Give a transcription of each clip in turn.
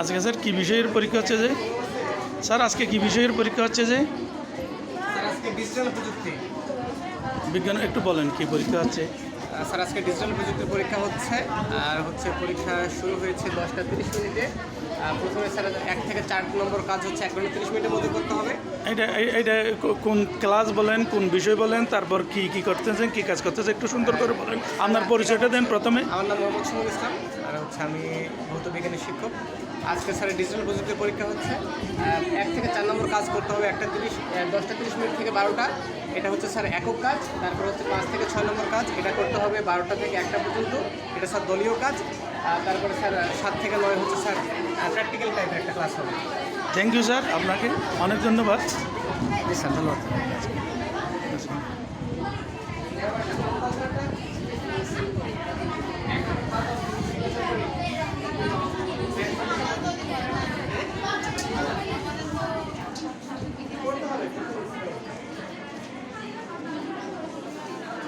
আজকে স্যার কী বিষয়ের পরীক্ষা হচ্ছে যে? স্যার আজকে কী বিষয়ের পরীক্ষা হচ্ছে যে? স্যার আজকে ডিজিটাল প্রযুক্তি। বিজ্ঞান একটু বলেন কি পরীক্ষা হচ্ছে? স্যার আজকে ডিজিটাল প্রযুক্তির পরীক্ষা হচ্ছে আর হচ্ছে পরীক্ষা শুরু হয়েছে দশটা তিরিশ মিনিটে। প্রথমে স্যার এক থেকে চার নম্বর কাজ হচ্ছে এক ঘণ্টা তিরিশ মিনিটের মধ্যে করতে হবে। এটা এটা কোন ক্লাস বলেন কোন বিষয় বলেন তারপর কি কি করতেছেন কি কাজ করতেছেন একটু সুন্দর করে বলেন। আপনার পরিচয়টা দেন প্রথমে। আমার নাম মোহাম্মদ শিমুল ইসলাম। আর হচ্ছে আমি ভৌত বিজ্ঞানের শিক্ষক। আজকে স্যার ডিজিটাল প্রযুক্তির পরীক্ষা হচ্ছে। এক থেকে চার নম্বর কাজ করতে হবে একটা তিরিশ দশটা তিরিশ মিনিট থেকে বারোটা। এটা হচ্ছে স্যার একক কাজ তারপর হচ্ছে পাঁচ থেকে ছয় নম্বর কাজ। এটা করতে হবে বারোটা থেকে একটা পর্যন্ত। এটা স্যার দলীয় কাজ। আর তারপরে স্যার সাত থেকে নয় হচ্ছে স্যার প্র্যাকটিক্যাল টাইপের একটা ক্লাস হবে। থ্যাংক ইউ স্যার আপনাকে অনেক ধন্যবাদ। জি স্যার ধন্যবাদ।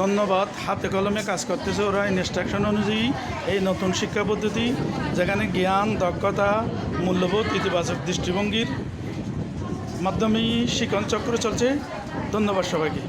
ধন্যবাদ। হাতে কলমে কাজ করতেছে ওরা। ইনস্ট্রাকশন অনুযায়ী এই নতুন শিক্ষা পদ্ধতি, যেখানে জ্ঞান, দক্ষতা, মূল্যবোধ, ইতিবাচক দৃষ্টিভঙ্গির মাধ্যমেই শিক্ষণ চক্র চলছে। ধন্যবাদ সবাইকে।